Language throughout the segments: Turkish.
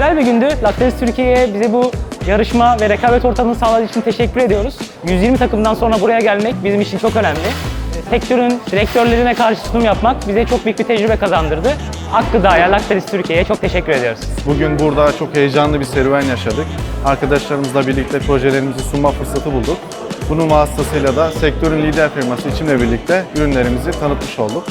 Güzel bir gündü. Lactalis Türkiye'ye bize bu yarışma ve rekabet ortamını sağladığı için teşekkür ediyoruz. 120 takımdan sonra buraya gelmek bizim için çok önemli. Sektörün direktörlerine karşı sunum yapmak bize çok büyük bir tecrübe kazandırdı. Akgıda'ya, Lactalis Türkiye'ye çok teşekkür ediyoruz. Bugün burada çok heyecanlı bir serüven yaşadık. Arkadaşlarımızla birlikte projelerimizi sunma fırsatı bulduk. Bunun vasıtasıyla da sektörün lider firması içimle birlikte ürünlerimizi tanıtmış olduk.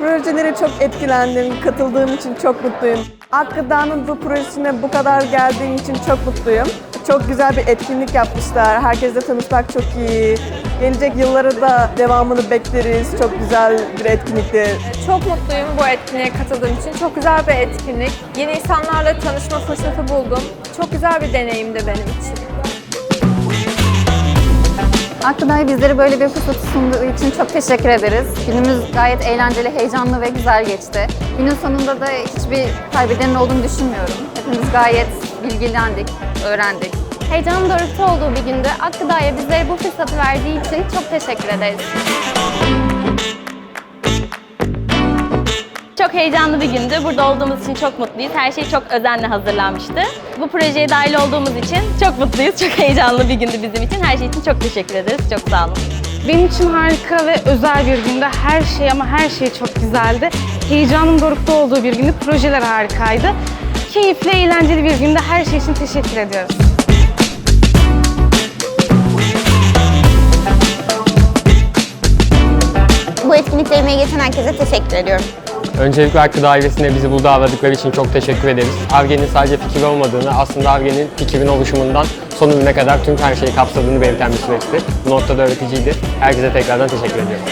Projelere çok etkilendim, katıldığım için çok mutluyum. Akgıda'nın bu projesine bu kadar geldiğim için çok mutluyum. Çok güzel bir etkinlik yapmışlar. Herkesle tanışmak çok iyi. Gelecek yıllara da devamını bekleriz. Çok güzel bir etkinlikti. Çok mutluyum bu etkinliğe katıldığım için. Çok güzel bir etkinlik. Yeni insanlarla tanışma fırsatı buldum. Çok güzel bir deneyimdi benim için. Akgıda'ya bizlere böyle bir fırsat sunduğu için çok teşekkür ederiz. Günümüz gayet eğlenceli, heyecanlı ve güzel geçti. Günün sonunda da hiçbir kaybedenin olduğunu düşünmüyorum. Hepimiz gayet bilgilendik, öğrendik. Heyecanın dorukta olduğu bir günde Akgıda'ya bizlere bu fırsatı verdiği için çok teşekkür ederiz. Çok heyecanlı bir gündü. Burada olduğumuz için çok mutluyuz. Her şey çok özenle hazırlanmıştı. Bu projeye dahil olduğumuz için çok mutluyuz. Çok heyecanlı bir gündü bizim için. Her şey için çok teşekkür ederiz. Çok sağ olun. Benim için harika ve özel bir günde her şey ama her şey çok güzeldi. Heyecanın dorukta olduğu bir gündü. Projeler harikaydı. Keyifli, eğlenceli bir günde her şey için teşekkür ediyoruz. Bu etkinlikte emeği geçen herkese teşekkür ediyorum. Öncelikle Hakkı ailesine bizi burada ağırladıkları için çok teşekkür ederiz. Arge'nin sadece fikir olmadığını, aslında Arge'nin fikrin oluşumundan son ürüne kadar tüm her şeyi kapsadığını belirten bir süreçti. Bu noktada öğreticiydi. Herkese tekrardan teşekkür ediyorum.